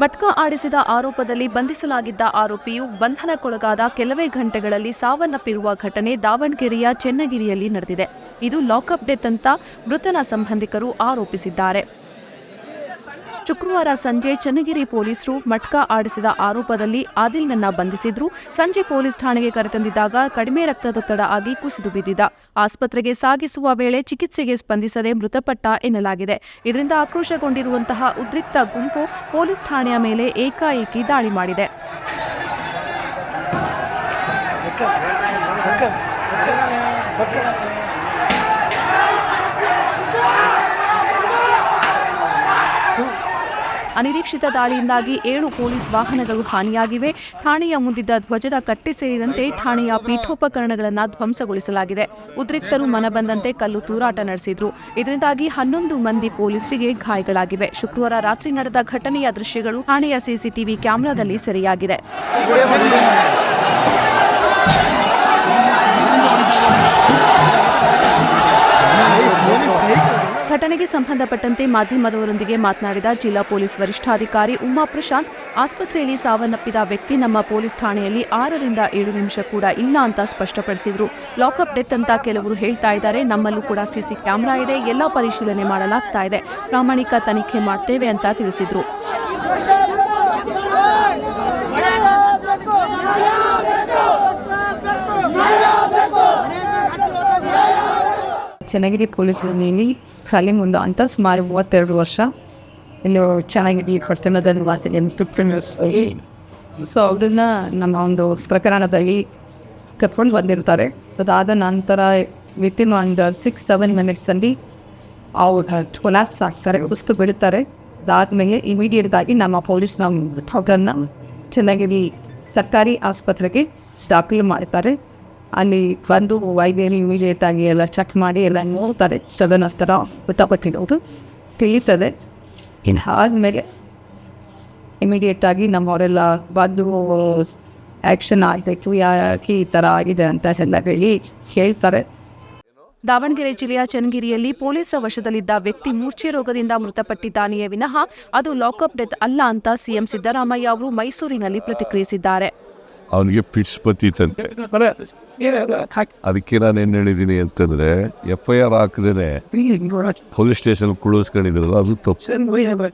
ಮಟ್ಕಾ ಆಡಿಸಿದ ಆರೋಪದಲ್ಲಿ ಬಂಧಿಸಲಾಗಿದ್ದ ಆರೋಪಿಯು ಬಂಧನಕ್ಕೊಳಗಾದ ಕೆಲವೇ ಗಂಟೆಗಳಲ್ಲಿ ಸಾವನ್ನಪ್ಪಿರುವ ಘಟನೆ ದಾವಣಗೆರೆಯ ಚೆನ್ನಗಿರಿಯಲ್ಲಿ ನಡೆದಿದೆ. ಇದು ಲಾಕಪ್ ಡೆತ್ ಅಂತ ಮೃತನ ಸಂಬಂಧಿಕರು ಆರೋಪಿಸಿದ್ದಾರೆ. ಶುಕ್ರವಾರ ಸಂಜೆ ಚನ್ನಗಿರಿ ಪೊಲೀಸರು ಮಟ್ಕಾ ಆಡಿಸಿದ ಆರೋಪದಲ್ಲಿ ಆದಿಲ್ನನ್ನ ಬಂಧಿಸಿದ್ರು. ಸಂಜೆ ಪೊಲೀಸ್ ಠಾಣೆಗೆ ಕರೆತಂದಿದ್ದಾಗ ಕಡಿಮೆ ರಕ್ತದೊತ್ತಡ ಆಗಿ ಕುಸಿದು ಬಿದ್ದಿದ್ದ. ಆಸ್ಪತ್ರೆಗೆ ಸಾಗಿಸುವ ವೇಳೆ ಚಿಕಿತ್ಸೆಗೆ ಸ್ಪಂದಿಸದೆ ಮೃತಪಟ್ಟ ಎನ್ನಲಾಗಿದೆ. ಇದರಿಂದ ಆಕ್ರೋಶಗೊಂಡಿರುವಂತಹ ಉದ್ರಿಕ್ತ ಗುಂಪು ಪೊಲೀಸ್ ಠಾಣೆಯ ಮೇಲೆ ಏಕಾಏಕಿ ದಾಳಿ ಮಾಡಿದೆ. ಅನಿರೀಕ್ಷಿತ ದಾಳಿಯಿಂದಾಗಿ ಏಳು ಪೊಲೀಸ್ ವಾಹನಗಳು ಹಾನಿಯಾಗಿವೆ. ಠಾಣೆಯ ಮುಂದಿದ್ದ ಧ್ವಜದ ಕಟ್ಟೆ ಸೇರಿದಂತೆ ಠಾಣೆಯ ಪೀಠೋಪಕರಣಗಳನ್ನು ಧ್ವಂಸಗೊಳಿಸಲಾಗಿದೆ. ಉದ್ರಿಕ್ತರು ಮನಬಂದಂತೆ ಕಲ್ಲು ತೂರಾಟ ನಡೆಸಿದ್ರು. ಇದರಿಂದಾಗಿ ಹನ್ನೊಂದು ಮಂದಿ ಪೊಲೀಸರಿಗೆ ಗಾಯಗಳಾಗಿವೆ. ಶುಕ್ರವಾರ ರಾತ್ರಿ ನಡೆದ ಘಟನೆಯ ದೃಶ್ಯಗಳು ಠಾಣೆಯ ಸಿಸಿಟಿವಿ ಕ್ಯಾಮೆರಾದಲ್ಲಿ ಸೆರೆಯಾಗಿದೆ. ಘಟನೆಗೆ ಸಂಬಂಧಪಟ್ಟಂತೆ ಮಾಧ್ಯಮದವರೊಂದಿಗೆ ಮಾತನಾಡಿದ ಜಿಲ್ಲಾ ಪೊಲೀಸ್ ವರಿಷ್ಠಾಧಿಕಾರಿ ಉಮಾ ಪ್ರಶಾಂತ್, ಆಸ್ಪತ್ರೆಯಲ್ಲಿ ಸಾವನ್ನಪ್ಪಿದ ವ್ಯಕ್ತಿ ನಮ್ಮ ಪೊಲೀಸ್ ಠಾಣೆಯಲ್ಲಿ ಆರರಿಂದ ಏಳು ನಿಮಿಷ ಕೂಡ ಇಲ್ಲ ಅಂತ ಸ್ಪಷ್ಟಪಡಿಸಿದ್ರು. ಲಾಕಪ್ ಡೆತ್ ಅಂತ ಕೆಲವರು ಹೇಳ್ತಾ ಇದ್ದಾರೆ. ನಮ್ಮಲ್ಲೂ ಕೂಡ ಸಿಸಿ ಕ್ಯಾಮೆರಾ ಇದೆ. ಎಲ್ಲ ಪರಿಶೀಲನೆ ಮಾಡಲಾಗ್ತಾ ಇದೆ. ಪ್ರಾಮಾಣಿಕ ತನಿಖೆ ಮಾಡ್ತೇವೆ ಅಂತ ತಿಳಿಸಿದ್ರು. ಚೆನ್ನಾಗಿದೆ ಪೊಲೀಸ್ ಠಾಣೆಯಲ್ಲಿ ಖಾಲಿ ಮುಂದೆ ಅಂತ ಸುಮಾರು ಮೂವತ್ತೆರಡು ವರ್ಷ ಇನ್ನು ಚೆನ್ನಾಗಿದೆ ಪಟ್ಟಣದಲ್ಲಿ ನಿವಾಸಿ ಇಯರ್ಸ್ ಸೊ ಅವ್ರನ್ನ ನಮ್ಮ ಒಂದು ಪ್ರಕರಣದಲ್ಲಿ ಕರ್ಕೊಂಡು ಬಂದಿರ್ತಾರೆ. ಅದಾದ ನಂತರ ವಿತಿನ್ ಒಂದು ಸಿಕ್ಸ್ ಸೆವೆನ್ ಮಿನಿಟ್ಸಲ್ಲಿ ಅವ್ರು ಕೊಲಾಪ್ಸ್ ಆಗ್ತಾರೆ, ಉಸ್ತು ಬಿಡುತ್ತಾರೆ ಅದಾದಮೇಲೆ ಇಮಿಡಿಯೇಟ್ ಆಗಿ ನಮ್ಮ ಪೊಲೀಸ್ ನಮ್ಮ ಅವ್ರನ್ನ ಚೆನ್ನಾಗಿ ಸರ್ಕಾರಿ ಆಸ್ಪತ್ರೆಗೆ ದಾಖಲು ಮಾಡ್ತಾರೆ. ಅಲ್ಲಿ ಬಂದು ವೈದ್ಯರು ಇಮಿಡಿಯೇಟ್ ಆಗಿ ಎಲ್ಲ ಚೆಕ್ ಮಾಡಿ ಎಲ್ಲ ನೋಡ್ತಾರೆ ತದನಂತರ ಮೃತಪಟ್ಟಿರೋದು ತಿಳಿಸದೆ ಇನ್ನು ಆದಮೇಲೆ ಇಮಿಡಿಯೇಟ್ ಆಗಿ ನಮ್ಮವರೆಲ್ಲ ಬಂದು ಆ್ಯಕ್ಷನ್ ಆಗಬೇಕು ಯಾಕೆ ಈ ಥರ ಆಗಿದೆ ಅಂತ ಎಲ್ಲ ಹೇಳಿ ಹೇಳ್ತಾರೆ ದಾವಣಗೆರೆ ಜಿಲ್ಲೆಯ ಚನ್ನಗಿರಿಯಲ್ಲಿ ಪೊಲೀಸರ ವಶದಲ್ಲಿದ್ದ ವ್ಯಕ್ತಿ ಮೂರ್ಛೆ ರೋಗದಿಂದ ಮೃತಪಟ್ಟಿದ್ದಾನೆಯೇ ವಿನಃ ಅದು ಲಾಕಪ್ ಡೆತ್ ಅಲ್ಲ ಅಂತ ಸಿಎಂ ಸಿದ್ದರಾಮಯ್ಯ ಅವರು ಮೈಸೂರಿನಲ್ಲಿ ಪ್ರತಿಕ್ರಿಯಿಸಿದ್ದಾರೆ. ಅವನಿಗೆ ಪಿಟ್ಸ್ ಬತ್ತಿತ್ತಂತೆ ಅದಕ್ಕೆ ನಾನು ಏನು ಹೇಳಿದ್ದೀನಿ ಅಂತಂದ್ರೆ ಎಫ್ ಐ ಆರ್ ಹಾಕಿದ್ರೆ ಪೊಲೀಸ್ ಸ್ಟೇಷನ್ ಕುಳಿಸ್ಕೊಂಡಿದ್ರಲ್ಲ, ಅದು ತಪ್ಪು.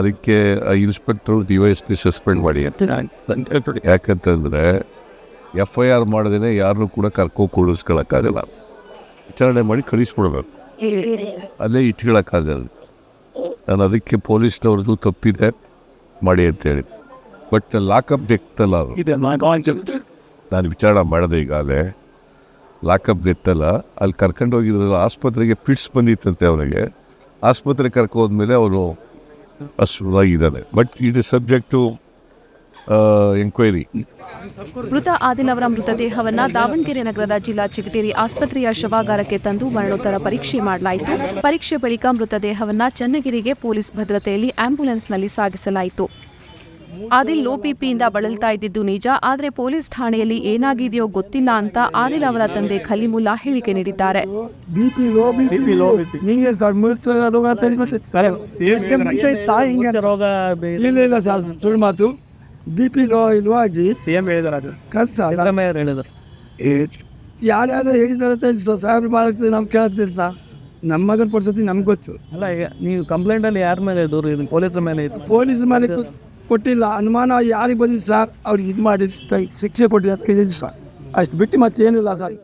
ಅದಕ್ಕೆ inspector D Y S P suspend ಮಾಡಿ ಅಂತ. ಯಾಕಂತಂದ್ರೆ ಎಫ್ ಐ ಆರ್ ಮಾಡಿದ್ರೆ ಯಾರನ್ನೂ ಕೂಡ ಕರ್ಕೊ ಕುಳಿಸ್ಕೊಳಕ್ಕಾಗಲ್ಲ. ವಿಚಾರಣೆ ಮಾಡಿ ಕಳಿಸ್ಬಿಡ್ಬೇಕು. ಅಲ್ಲೇ ಇಟ್ಕೊಳಕ್ಕಾಗಲ್ಲ. ನಾನು ಅದಕ್ಕೆ ಪೊಲೀಸ್ನವ್ರದ್ದು ತಪ್ಪಿದೆ, ಮಾಡಿ ಅಂತೇಳಿ ಬಟ್ ಲಾಕಪ್ ಡೆಕ್ತಲ್ಲ ಅದು ನಾನು ವಿಚಾರ ಮಾಡಿದೆ ಈಗಾಗಲೇ ಲಾಕಪ್ ಡೆತ್ತಲ್ಲ ಅಲ್ಲಿ ಕರ್ಕೊಂಡು ಹೋಗಿದ್ರಲ್ಲ ಆಸ್ಪತ್ರೆಗೆ ಪಿಟ್ಸ್ ಬಂದಿತ್ತಂತೆ ಅವನಿಗೆ. ಆಸ್ಪತ್ರೆ ಕರ್ಕೊ ಹೋದ್ಮೇಲೆ ಅವನು ಅಸ್ವಾಗಿದ್ದಾನೆ but it is subject to enquiry ಮೃತ ಆದಿಲ್ ಅವರ ಮೃತದೇಹವನ್ನ ದಾವಣಗೆರೆ ನಗರದ ಜಿಲ್ಲಾ ಚಿಗಟೇರಿ ಆಸ್ಪತ್ರೆಯ ಶವಾಗಾರಕ್ಕೆ ತಂದು ಮರಣೋತ್ತರ ಪರೀಕ್ಷೆ ಮಾಡಲಾಯಿತು. ಪರೀಕ್ಷೆ ಬಳಿಕ ಮೃತದೇಹವನ್ನ ಚನ್ನಗಿರಿಗೆ ಪೊಲೀಸ್ ಭದ್ರತೆಯಲ್ಲಿ ಆಂಬ್ಯುಲೆನ್ಸ್ನಲ್ಲಿ ಸಾಗಿಸಲಾಯಿತು. ಆದಿಲ್ ಲೋ ಬಿಪಿಯಿಂದ ಬಳಲ್ತಾ ಇದ್ದಿದ್ದು ನಿಜ ಆದರೆ ಪೊಲೀಸ್ ಠಾಣೆಯಲ್ಲಿ ಏನಾಗಿದೆಯೋ ಗೊತ್ತಿಲ್ಲ ಅಂತ ಆದಿಲ್ ಅವರ ತಂದೆ ಖಲೀಮುಲ್ಲಾ ಹೇಳಿಕೆ ನೀಡಿದ್ದಾರೆ. ಸುಳ್ಳು ಮಾತು. ಬಿ ಪಿ ಲೋ ಇಲ್ವಾಗಿ ಸಿ ಎಂ ಹೇಳಿದಾರೆ ಅದು. ಕರ್ಸ ಸಿದ್ದರಾಮಯ್ಯ ಅವ್ರು ಹೇಳಿದ್ರು. ಯಾರ್ಯಾರು ಹೇಳಿದಾರೆ ಸಾಹೇಬ್ರು ಭಾರತ ನಾವು ಕೇಳ್ತೀವಿ ನಮ್ಮ ಮಗನ ಪಡ್ಸತಿ ನಮ್ಗೆ ಗೊತ್ತು. ಅಲ್ಲ ಈಗ ನೀವು ಕಂಪ್ಲೇಂಟ್ ಅಲ್ಲಿ ಯಾರ ಮೇಲೆ ದೂರ ಇದು ಪೊಲೀಸರ ಮೇಲೆ ಇತ್ತು ಪೊಲೀಸ್ ಮೇಲೆ ಕೊಟ್ಟಿಲ್ಲ. ಅನುಮಾನ ಯಾರಿಗೆ ಬಂದಿದೆ ಸರ್? ಅವ್ರಿಗೆ ಇದು ಮಾಡಿ ಶಿಕ್ಷೆ ಕೊಟ್ಟಿದ್ದು ಅದಕ್ಕೆ ಇದು ಸರ್ ಅಷ್ಟು ಬಿಟ್ಟು ಮತ್ತೇನಿಲ್ಲ ಸರ್.